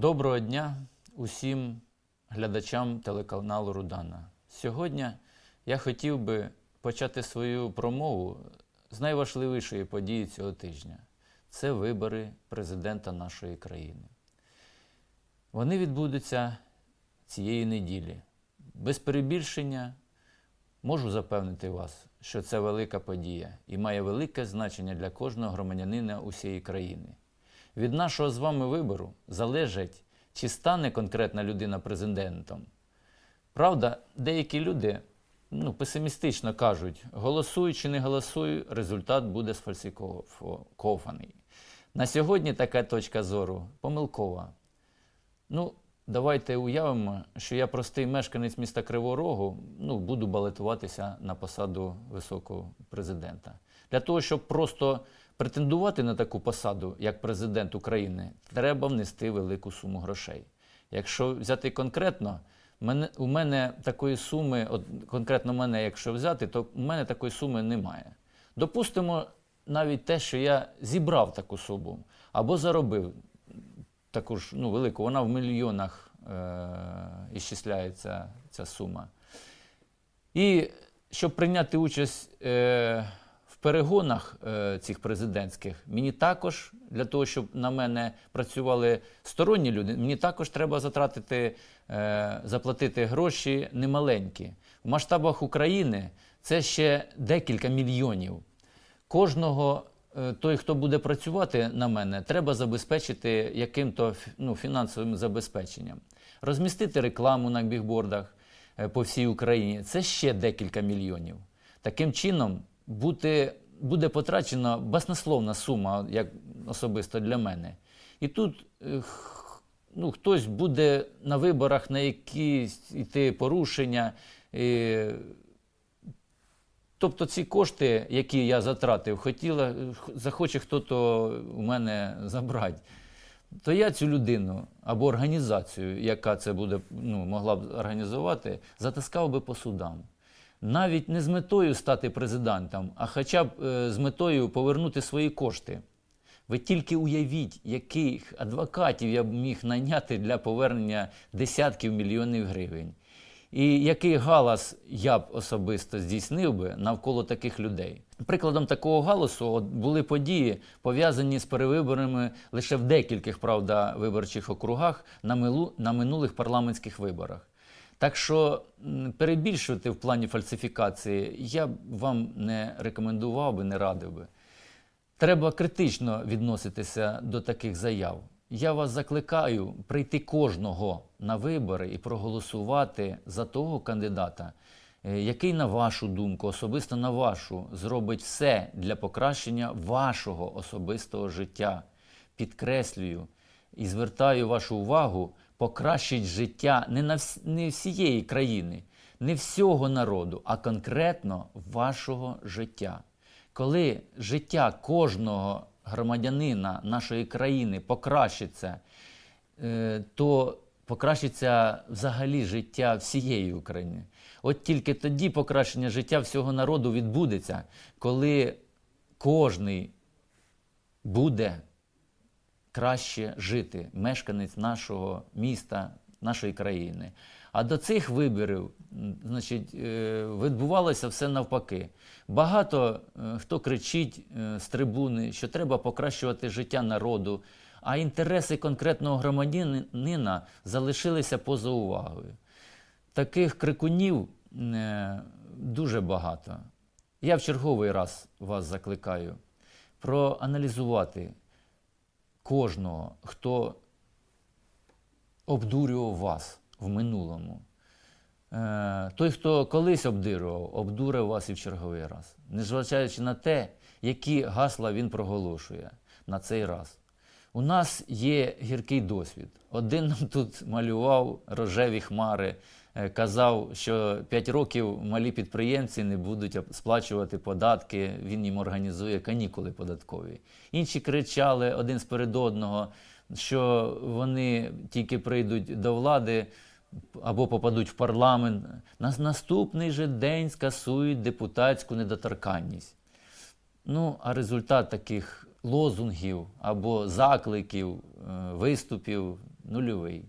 Доброго дня усім глядачам телеканалу Рудана. Сьогодні я хотів би почати свою промову з найважливішої події цього тижня це вибори президента нашої країни. Вони відбудуться цієї неділі. Без перебільшення можу запевнити вас, що це велика подія і має велике значення для кожного громадянина усієї країни. Від нашого з вами вибору залежить, чи стане конкретна людина президентом. Правда, деякі люди ну, песимістично кажуть, голосуй чи не голосуй, результат буде сфальсифікований. На сьогодні така точка зору помилкова. Ну, давайте уявимо, що я простий мешканець міста Кривого Рогу, ну, буду балотуватися на посаду високого президента. Для того, щоб просто претендувати на таку посаду, як президент України, треба внести велику суму грошей. Якщо взяти конкретно, мене, у мене такої суми, от конкретно мене, якщо взяти, то у мене такої суми немає. Допустимо навіть те, що я зібрав таку суму або заробив таку ж ну, велику, вона в мільйонах е- іщисляється ця сума. І щоб прийняти участь е- перегонах е- цих президентських, мені також, для того, щоб на мене працювали сторонні люди, мені також треба затратити, е- заплатити гроші немаленькі. В масштабах України це ще декілька мільйонів. Кожного е, той, хто буде працювати на мене, треба забезпечити яким-то ну, фінансовим забезпеченням. Розмістити рекламу на бігбордах е, по всій Україні це ще декілька мільйонів. Таким чином, бути, буде потрачена баснословна сума, як особисто для мене. І тут ну, хтось буде на виборах на якісь йти порушення. е, Тобто ці кошти, які я затратив, хотіла, захоче хтось у мене забрати, то я цю людину або організацію, яка це буде, ну, могла б організувати, затискав би по судам. Навіть не з метою стати президентом, а хоча б е, з метою повернути свої кошти. Ви тільки уявіть, яких адвокатів я б міг найняти для повернення десятків мільйонів гривень. І який галас я б особисто здійснив би навколо таких людей. Прикладом такого галасу були події, пов'язані з перевиборами лише в декількох, правда, виборчих округах на минулих парламентських виборах. Так що перебільшувати в плані фальсифікації я б вам не рекомендував би, не радив би. Треба критично відноситися до таких заяв. Я вас закликаю прийти кожного на вибори і проголосувати за того кандидата, е, який, на вашу думку, особисто на вашу, зробить все для покращення вашого особистого життя. Підкреслюю і звертаю вашу увагу, покращить життя не, на вс- не всієї країни, не всього народу, а конкретно вашого життя. Коли життя кожного громадянина нашої країни покращиться, е, то покращиться взагалі життя всієї України. От тільки тоді покращення життя всього народу відбудеться, коли кожний буде краще жити, мешканець нашого міста, нашої країни. А до цих виборів значить, е, відбувалося все навпаки. Багато е, хто кричить е, з трибуни, що треба покращувати життя народу, а інтереси конкретного громадянина залишилися поза увагою. Таких крикунів дуже багато. Я в черговий раз вас закликаю проаналізувати кожного, хто обдурював вас в минулому. Е, Той, хто колись обдурював, обдурив вас і в черговий раз, незважаючи на те, які гасла він проголошує на цей раз. У нас є гіркий досвід. Один нам тут малював рожеві хмари, казав, що 5 років малі підприємці не будуть сплачувати податки, він їм організує канікули податкові. Інші кричали один сперед одного, що вони тільки прийдуть до влади або попадуть в парламент. На наступний же день скасують депутатську недоторканність. Ну, а результат таких лозунгів або закликів, е, виступів Нульовий.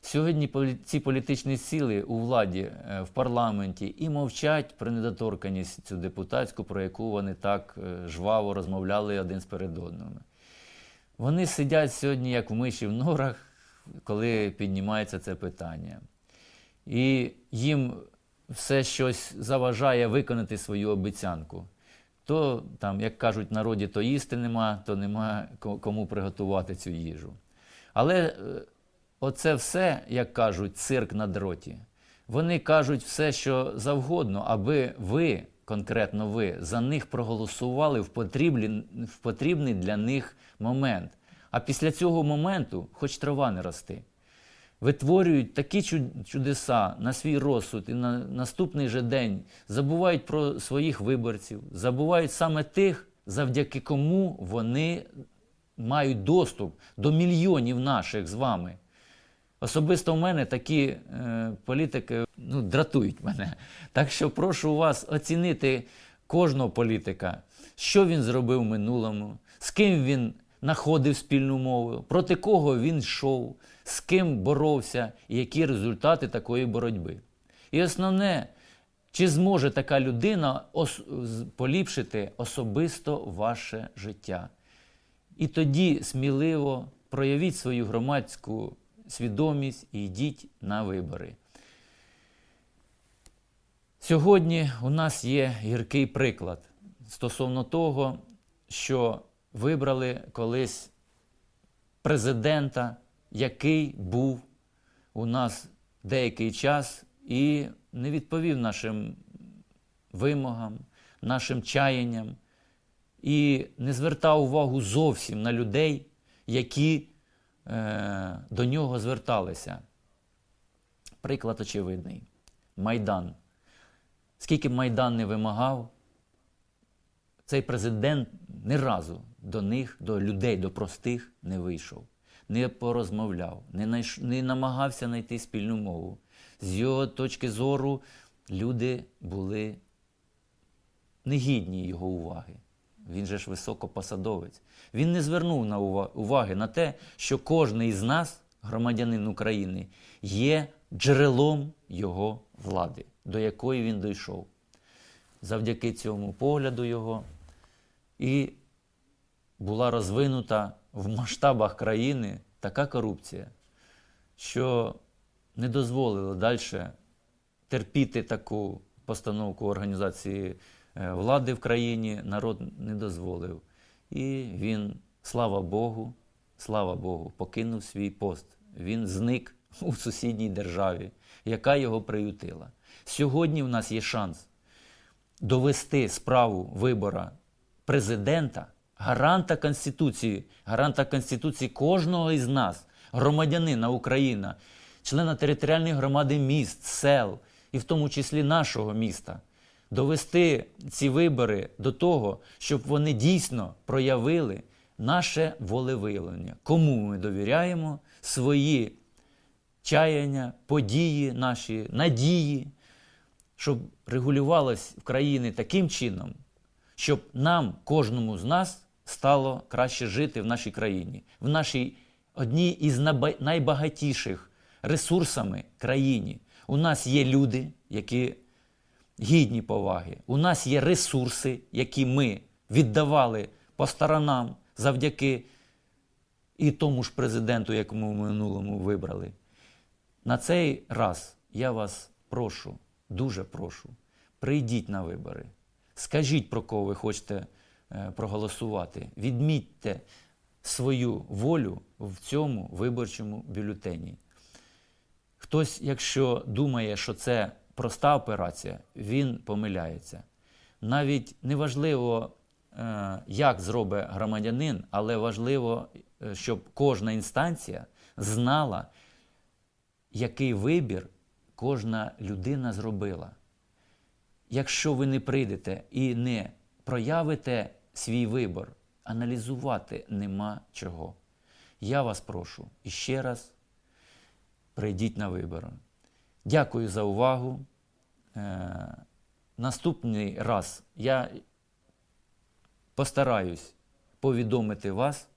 Сьогодні ці політичні сили у владі е, в парламенті і мовчать про недоторканність цю депутатську, про яку вони так е, жваво розмовляли один з перед одним. Вони сидять сьогодні, як в миші в норах, коли піднімається це питання. І їм все щось заважає виконати свою обіцянку. То, там, як кажуть народі, то їсти нема, то нема кому приготувати цю їжу. Але е, оце все, як кажуть, цирк на дроті. Вони кажуть все, що завгодно, аби ви, конкретно ви, за них проголосували в потрібний, в потрібний для них момент. А після цього моменту хоч трава не рости. Витворюють такі чудеса на свій розсуд і на наступний же день забувають про своїх виборців, забувають саме тих, завдяки кому вони мають доступ до мільйонів наших з вами. Особисто в мене такі е, політики ну, дратують мене. Так що прошу вас оцінити кожного політика, що він зробив в минулому, з ким він знаходив спільну мову, проти кого він йшов, з ким боровся і які результати такої боротьби. І основне, чи зможе така людина ос- поліпшити особисто ваше життя? І тоді сміливо проявіть свою громадську свідомість і йдіть на вибори. Сьогодні у нас є гіркий приклад стосовно того, що вибрали колись президента, який був у нас деякий час і не відповів нашим вимогам, нашим чаянням і не звертав увагу зовсім на людей, які до нього зверталися. Приклад очевидний. Майдан. Скільки б Майдан не вимагав, цей президент ні разу до них, до людей, до простих не вийшов, не порозмовляв, не, найш... не намагався знайти спільну мову. З його точки зору люди були негідні його уваги. Він же ж високопосадовець. Він не звернув на ува- уваги на те, що кожен із нас, громадянин України, є джерелом його влади, до якої він дійшов. Завдяки цьому погляду його і була розвинута в масштабах країни така корупція, що не дозволило далі терпіти таку постановку організації влади в країні, народ не дозволив. І він, слава Богу, слава Богу, покинув свій пост. Він зник у сусідній державі, яка його приютила. Сьогодні в нас є шанс довести справу вибора президента, гаранта Конституції, гаранта Конституції кожного із нас, громадянина України, члена територіальної громади міст, сел і в тому числі нашого міста. Довести ці вибори до того, щоб вони дійсно проявили наше волевиявлення, кому ми довіряємо свої чаяння, події наші, надії, щоб регулювалось в країні таким чином, щоб нам, кожному з нас, стало краще жити в нашій країні, в нашій одній із найбагатіших ресурсами країні. У нас є люди, які гідні поваги. У нас є ресурси, які ми віддавали по сторонам завдяки і тому ж президенту, якому в минулому вибрали. На цей раз я вас прошу, дуже прошу, прийдіть на вибори. Скажіть, про кого ви хочете е, проголосувати. Відмітьте свою волю в цьому виборчому бюлетені. Хтось, якщо думає, що це проста операція, він помиляється. Навіть неважливо, е, як зробить громадянин, але важливо, е, щоб кожна інстанція знала, який вибір кожна людина зробила. Якщо ви не прийдете і не проявите свій вибір, аналізувати нема чого. Я вас прошу іще раз прийдіть на вибори. Дякую за увагу. Е, наступний раз я постараюсь повідомити вас,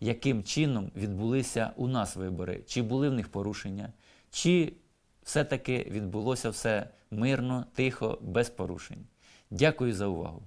яким чином відбулися у нас вибори, чи були в них порушення, чи все-таки відбулося все мирно, тихо, без порушень. Дякую за увагу.